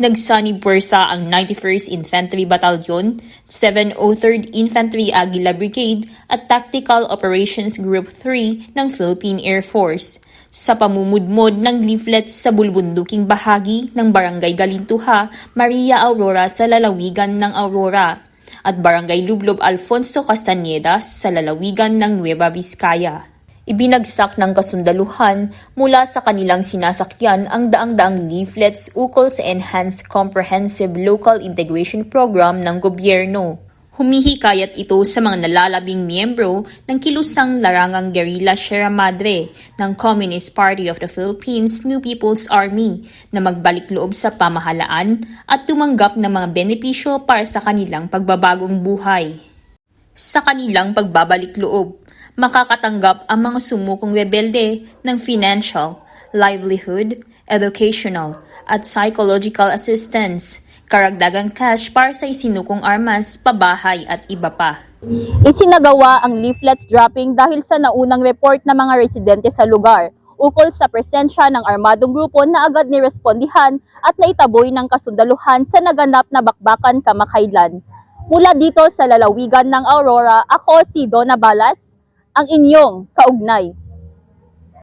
Nagsanib puwersa ang 91st Infantry Battalion, 703rd Infantry Aguila Brigade at Tactical Operations Group 3 ng Philippine Air Force sa pamumudmod ng leaflets sa bulbunduking bahagi ng Barangay Galintuha, Maria Aurora sa lalawigan ng Aurora at Barangay Lublob Alfonso Castañeda sa lalawigan ng Nueva Vizcaya. Ibinagsak ng kasundaluhan mula sa kanilang sinasakyan ang daang-daang leaflets ukol sa Enhanced Comprehensive Local Integration Program ng gobyerno. Humihikayat ito sa mga nalalabing miyembro ng kilusang larangang guerrilla Sierra Madre ng Communist Party of the Philippines New People's Army na magbalik loob sa pamahalaan at tumanggap ng mga benepisyo para sa kanilang pagbabagong buhay. Sa kanilang pagbabalik loob, makakatanggap ang mga sumukong rebelde ng financial, livelihood, educational, at psychological assistance, karagdagang cash para sa isinukong armas, pabahay at iba pa. Isinagawa ang leaflets dropping dahil sa naunang report ng mga residente sa lugar ukol sa presensya ng armadong grupo na agad nirespondihan at naitaboy ng kasundaluhan sa naganap na bakbakan kamakailan. Mula dito sa lalawigan ng Aurora, ako si Donna Balas, ang inyong kaugnay.